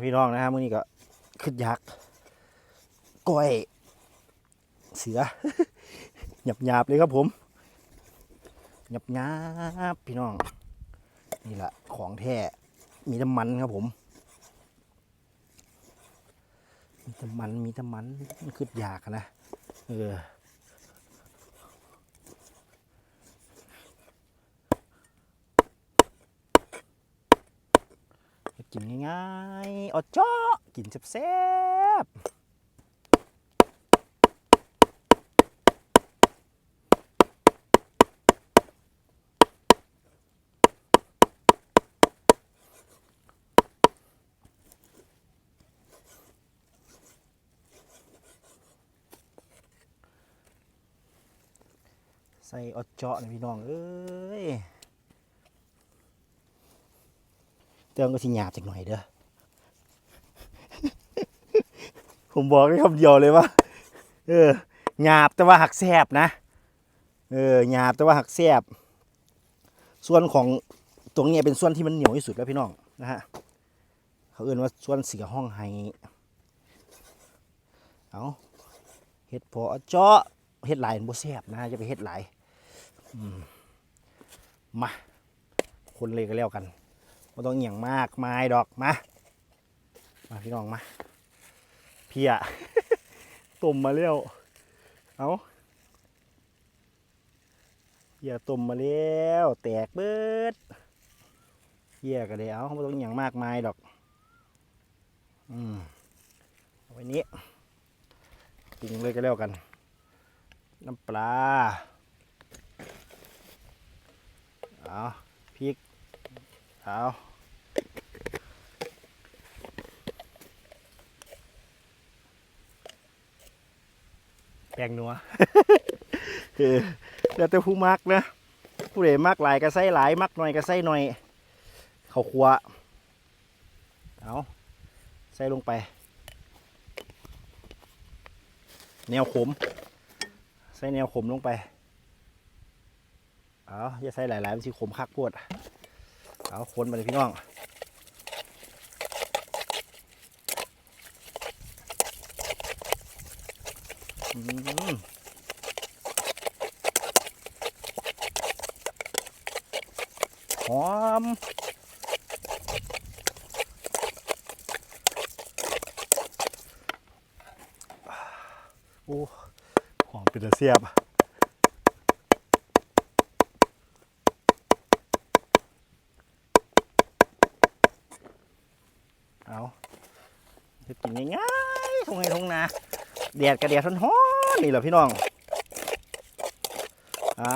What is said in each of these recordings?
พี่น้องนะครับมื้อนี้ก็ขึ้นยักษ์ก้อย เสือหยับหยาบเลยครับผมหยับหยาบพี่น้อง นี่แหละของแท้มีน้ำมันครับผม มีแต่มันมีแต่มันมันขึ้นยากนะ เออ นง่ายๆอาเจาะกินแซ่บใส่อาเจาะนะพี่น้องเอ้ย เตือนก็สิหยาบจักหน่อยเด้อ ผมบอกได้คำเดียวเลยว่า เออหยาบแต่ว่าหักแซบนะ เออหยาบแต่ว่าหักแซบส่วนของตรงนี้เป็นส่วนที่มันเหนียวที่สุดแล้วพี่น้องนะฮะ เขาเอื่นว่าส่วนเสือห้องไห้เอาเฮ็ดพอเจาะเฮ็ดหลายมันบ่แซบนะจะไปเฮ็ดหลายมมา คนเลยก็แล้วกัน ไม่ต้องเหี่ยงมากมายดอกมา มาพี่น้องมา เพียต้มมาแล้วเอาเพียต้มมาแล้วแตกเบิดเพียก็ได้เอาไม่ต้องอหย่างมากมายดอก อืมเอว้นี้ปรุงเลยก็แล้วกัน น้ำปลา เอา เอาแป้งนัวเออแล้วแต่ผู้มักนะ ผู้ใดมักหลายก็ใส่หลาย มักหน่อยก็ใส่หน่อยข้าวคั่วเอาใส่ลงไป แนวขม ใส่แนวขมลงไป เอาอย่าใส่หลายๆมันสิขมคักปวด เอาคนมาเลยพี่น้องหอมโอ้หอมเป็นตะเสียบ เอา จะกินง่ายๆทงไงทงนาแดดกระเดียดร้อนๆนี่แหละพี่น้องอ่า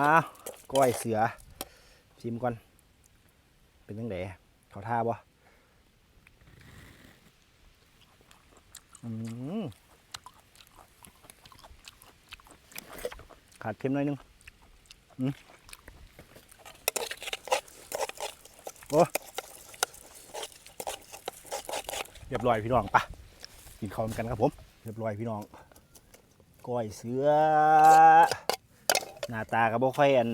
ก้อยเสือชิมก่อน เป็นยังไงเขาท่าบ่อืมขาดเค็มหน่อยนึงอืมโอ้เรียบร้อยพี่น้องปะ กินข้าวกันครับผม เรียบร้อยพี่น้องก้อยเสือ หน้าตาก็บ่ค่อยอัน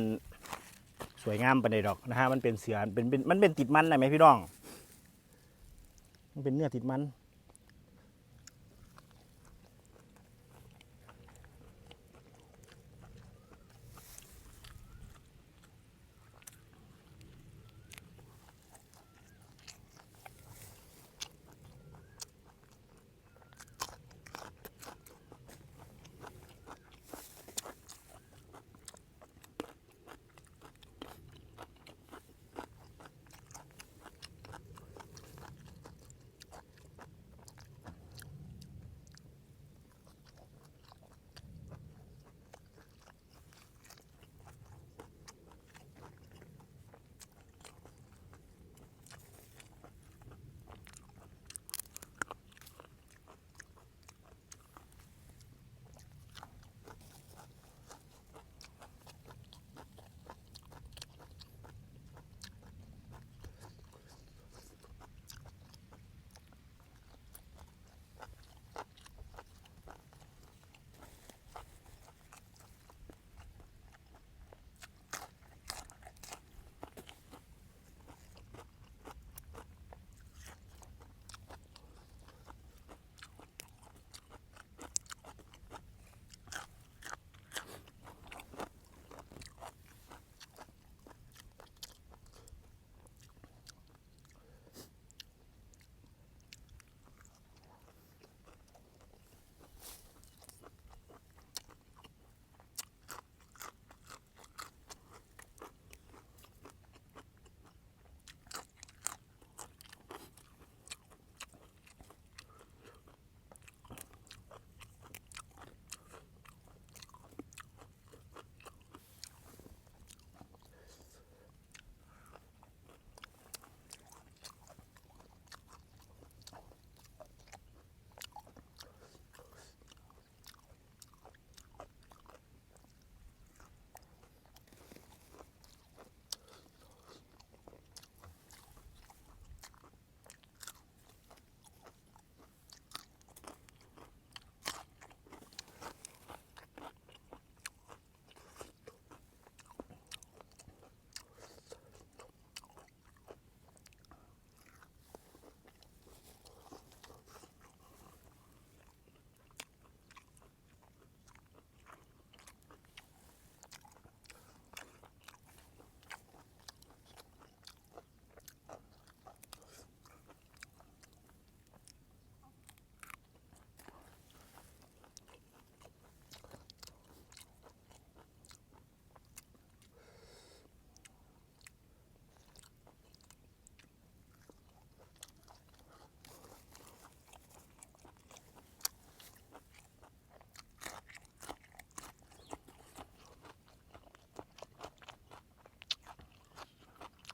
สวยงามปานใดดอกนะฮะมันเป็นเสือเป็นเป็นมันเป็นติดมันได้ไหมพี่น้อง มันเป็นเนื้อติดมัน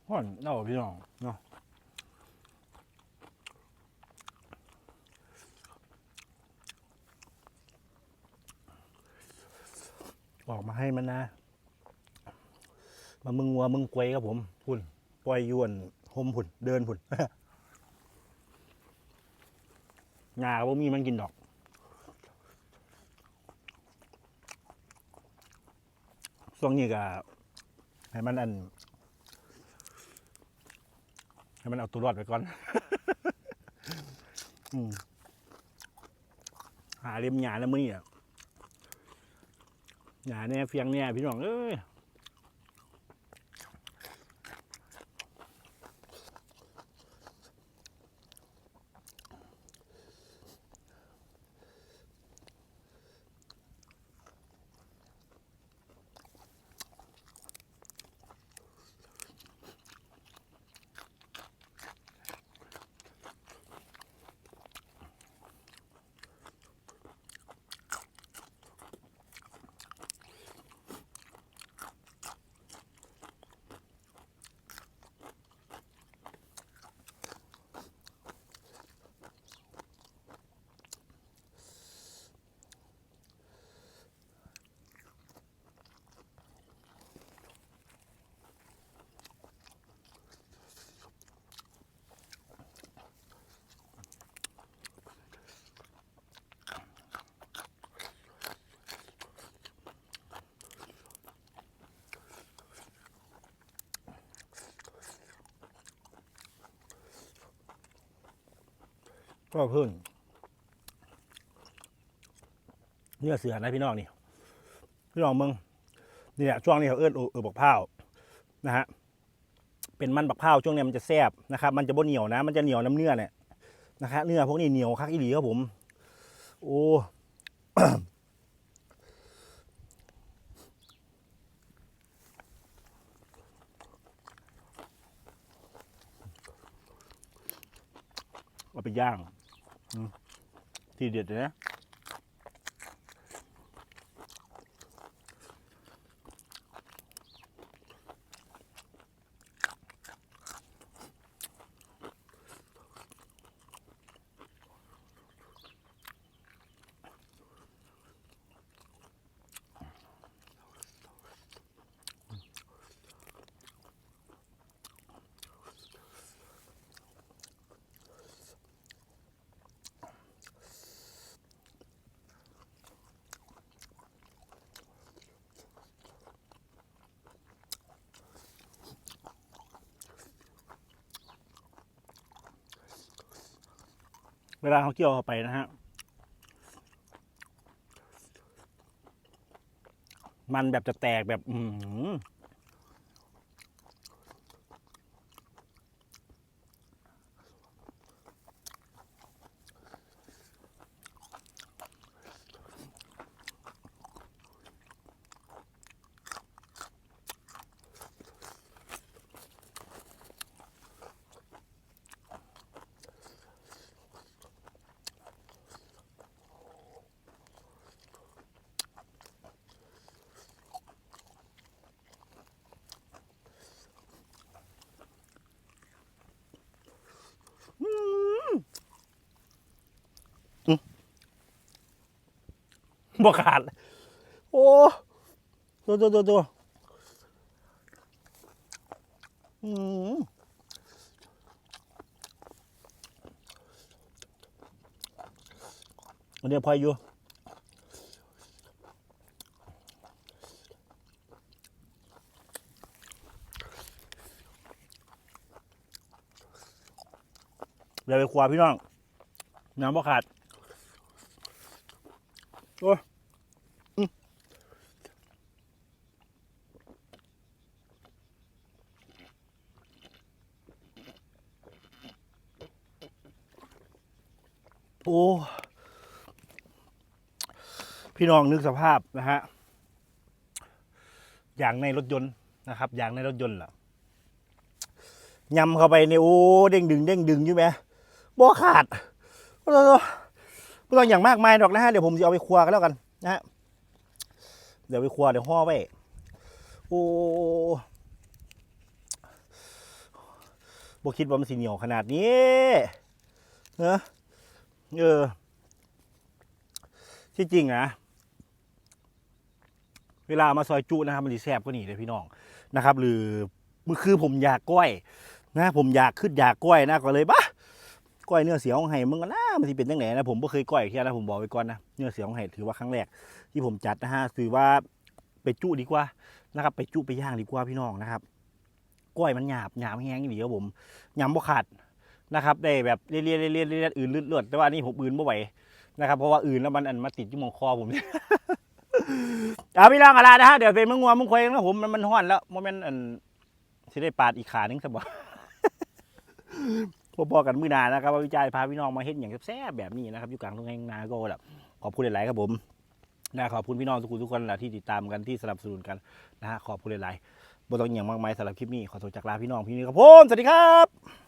ห่อนเน่าพี่น้องเนาะออกมาให้มันนะมามึงวัวมึงกวยครับผมพุ่นปล่อยยวนหมพุ่นเดินพุ่นงาบ่มีมันกินดอกช่วงนี้ก็ให้มันอัน ให้มันเอาตัวรอดไปก่อนอหาเลียมหยาแล้วมื้อนี่อะหยาแน่เฟียงแน่พี่น้องเอ้ย ก็เพิ่นเนื้อเสือนะพี่น้องนี่พี่น้องมึงนี่แหละช่วงนี้เขาเอื้อนเออบักพร้านะฮะเป็นมันบักพร้าช่วงนี้มันจะแซ่บนะครับ มันจะบ่เหนียวนะ มันจะเหนียวน้ำเนื้อเนี่ยนะครับเนื้อพวกนี้เหนียวคักอีหลีครับผม โอ้เอาไปย่าง อืมทีเด็ดเลยนะ เวลาเขาเกี่ยวเข้าไปนะฮะ มันแบบจะแตกแบบ อื อหือบ่ขาด โอ้ตัวตัวตัวตัวอืมอันเดียวพออยู่เดี๋ยวไปครัวพี่น้องน้ำบ่ขาด โอ้ย โอ้ พี่น้องนึกสภาพนะฮะ อย่างในรถยนต์นะครับ อย่างในรถยนต์ล่ะยำเข้าไปเนี่ยโอ้เด้งดึงเด้งดึงอยู่ไหมบ่ขาดไม่ต้องอย่างมากมายหรอกนะฮะเดี๋ยวผมจะเอาไปครัวกันแล้วกันนะฮะเดี๋ยวไปครัวเดี๋ยวห่อไว้โอ้บ่คิดว่ามันสิเหนียวขนาดนี้เนอะ เออ ที่จริงนะ เวลามาซอยจุนะครับ มันดีแซบก็นี่เลยพี่น้องนะครับ หรือมือคือผมอยากก้อย นะ ผมอยากขึ้นอยากก้อยนะก็เลยบ้าก้อยเนื้อเสียของไห้มึงก็น่ามันสิเป็นยังไงนนะผมไม่เคยก้อยแค่นะผมบอกไว้ก่อนนะเนื้อเสียของไห้ถือว่าครั้งแรกที่ผมจัดนะฮะถือว่าไปจุดีกว่านะครับ ไปจุไปย่างดีกว่าพี่น้องนะครับก้อยมันหยาบหยาบแห้งดีครับผมหยำบ่ขาด นะครับได้แบบเลี่ยเลี่ยเลี่ยเลี่ยอื่นเลือดๆแต่ว่านี่ผมอื่นไม่ไหวนะครับเพราะว่าอื่นแล้วมันอันมาติดที่มองคอผมเนี่ยเอาพี่น้องอะไรนะฮะเดี๋ยวเป็นมึงงัวมึงควายนะผมมันมันห้อนแล้วโมเมนต์อันสิได้ปาดอีกขาหนึงสบพอๆกันมือนานะครับวิจัยพาพี่น้องมาเห็นอย่างแซ่บแบบนี้นะครับอยู่กลางทุ่งนาก็แบบขอบคุณหลายๆครับผมนะขอบคุณพี่น้องทุกคนทุกคนแหละที่ติดตามกันที่สนับสนุนกันนะฮะขอบคุณหลายๆบ่ต้องอย่างมากมายสำหรับคลิปนี้ขอตัวจากลาพี่น้องพี่นี่ครับผมสวัสดีครับ